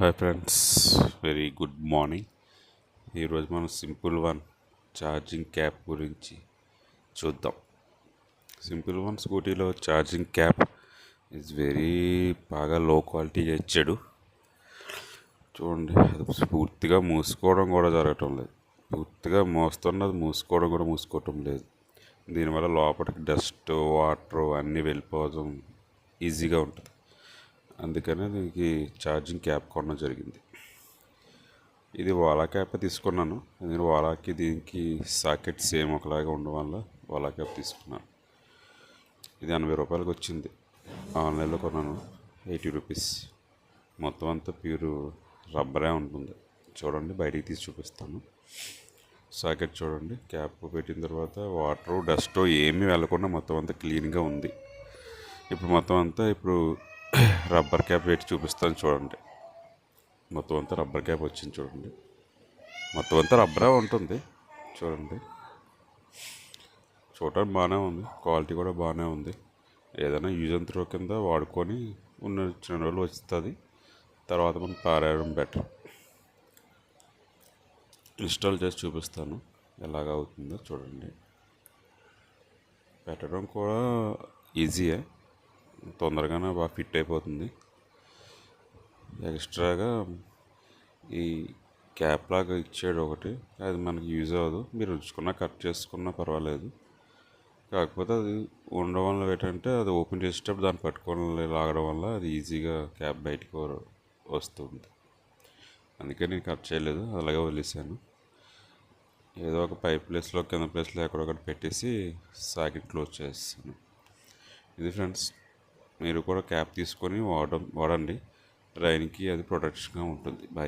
Hi friends very good morning ఈరోజు మనం simple one charging cap గురించి చూద్దాం. సింపుల్ వన్ స్కూటీలో ఛార్జింగ్ క్యాప్ ఇస్ వెరీ బాగా లో క్వాలిటీగా ఇచ్చాడు. చూడండి అది పూర్తిగా మూసుకోవడం కూడా జరగటం లేదు. పూర్తిగా మోస్తున్నది మూసుకోవడం కూడా మూసుకోవటం లేదు. దీనివల్ల లోపలికి డస్ట్ వాటర్ అన్నీ వెళ్ళిపోవడం ఈజీగా ఉంటుంది. అందుకనే దీనికి ఛార్జింగ్ క్యాప్ కొనడం జరిగింది. ఇది ఓలా క్యాప్ తీసుకున్నాను. నేను ఓలాకి దీనికి సాకెట్ సేమ్ ఒకలాగా ఉండడం వల్ల ఓలా క్యాప్ తీసుకున్నాను. ఇది ఎనభై రూపాయలకి వచ్చింది. ఆన్లైన్లో కొన్నాను. Eighty rupees. మొత్తం అంతా ప్యూర్ రబ్బరే ఉంటుంది. చూడండి బయటికి తీసి చూపిస్తాను. సాకెట్ చూడండి క్యాప్ పెట్టిన తర్వాత వాటర్ డస్ట్ ఏమీ వెళ్ళకుండా మొత్తం అంతా క్లీన్గా ఉంది. ఇప్పుడు మొత్తం అంతా ఇప్పుడు రబ్బర్ క్యాప్ పెట్టి చూపిస్తాను చూడండి. మొత్తం అంతా రబ్బర్ క్యాప్ వచ్చింది చూడండి. మొత్తం అంతా రబ్బరే ఉంటుంది. చూడండి. చూడటానికి బాగానే ఉంది. క్వాలిటీ కూడా బాగానే ఉంది. ఏదైనా యూజ్ అండ్ త్రో కింద వాడుకొని ఉన్న చిన్న రోజులు వస్తుంది తర్వాత మనం పారేయడం బెటర్ ఇన్స్టాల్ చేసి చూపిస్తాను. ఎలాగ అవుతుందో చూడండి. పెట్టడం కూడా ఈజీయే తొందరగానే బాగా ఫిట్ అయిపోతుంది. ఎక్స్ట్రాగా ఈ క్యాప్ లాగా ఇచ్చాడు ఒకటి. అది మనకి యూజ్ అవ్వదు. మీరు ఉంచుకున్నా కట్ చేసుకున్నా పర్వాలేదు. కాకపోతే అది ఉండడం వల్ల ఏంటంటే అది ఓపెన్ చేసేటప్పుడు దాన్ని పట్టుకొని లాగడం వల్ల అది ఈజీగా క్యాప్ బయటికి వస్తుంది. అందుకే నేను కట్ చేయలేదు. అలాగే వదిలేసాను ఏదో ఒక పై ప్లేస్లో కింద ప్లేస్లో ఎక్కడొకటి పెట్టేసి సాకెట్ క్లోజ్ చేస్తాను ఇది ఫ్రెండ్స్ మీరు కూడా క్యాప్ తీసుకొని వాడడం వాడండి. రైన్కి అది ప్రొటెక్షన్గా ఉంటుంది. బాయ్